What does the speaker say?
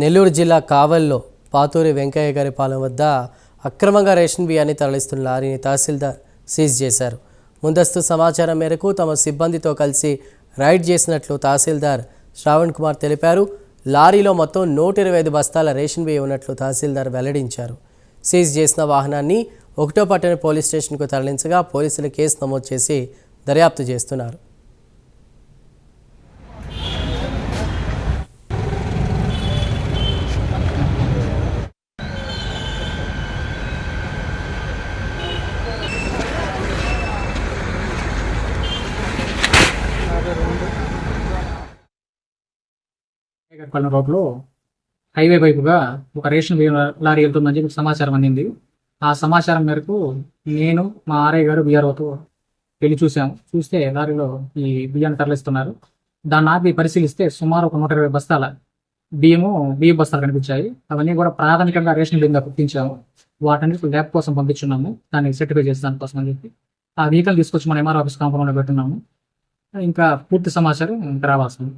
నెల్లూరు జిల్లా కావల్లో పాతూరి వెంకయ్య గారి పాలెం వద్ద అక్రమంగా రేషన్ బియ్యాన్ని తరలిస్తున్న లారీని తహసీల్దార్ సీజ్ చేశారు. ముందస్తు సమాచారం మేరకు తమ సిబ్బందితో కలిసి రైడ్ చేసినట్లు తహసీల్దార్ శ్రావణ్ కుమార్ తెలిపారు. లారీలో మొత్తం నూట ఇరవై ఐదు బస్తాల రేషన్ బియ్యం ఉన్నట్లు తహసీల్దార్ వెల్లడించారు. సీజ్ చేసిన వాహనాన్ని ఒకటో పట్టణ పోలీస్ స్టేషన్కు తరలించగా పోలీసులు కేసు నమోదు చేసి దర్యాప్తు చేస్తున్నారు. పల్లిన రోడ్లో హైవే వైపుగా ఒక రేషన్ లారీ వెళ్తుందని చెప్పి సమాచారం అందింది. ఆ సమాచారం మేరకు నేను మా ఆర్ఐ గారు బీఆర్ఓతో వెళ్ళి చూసాము చూస్తే లారీలో ఈ బియ్యాన్ని తరలిస్తున్నారు. దాన్ని ఆపి పరిశీలిస్తే సుమారు ఒక నూట ఇరవై బస్తాల బియ్యము బియ్యం బస్తాలు కనిపించాయి. అవన్నీ కూడా ప్రాథమికంగా రేషన్ బియ్యంగా గుర్తించాము వాటన్నిటి ల్యాబ్ కోసం పంపించున్నాము. దాన్ని సర్టిఫై చేసే దానికోసం అని చెప్పి. ఆ వెహికల్ తీసుకొచ్చి మన ఎంఆర్ ఆఫీస్ కాంపౌండ్లో పెట్టున్నాము. ఇంకా పూర్తి సమాచారం ఇంకా రావాల్సింది.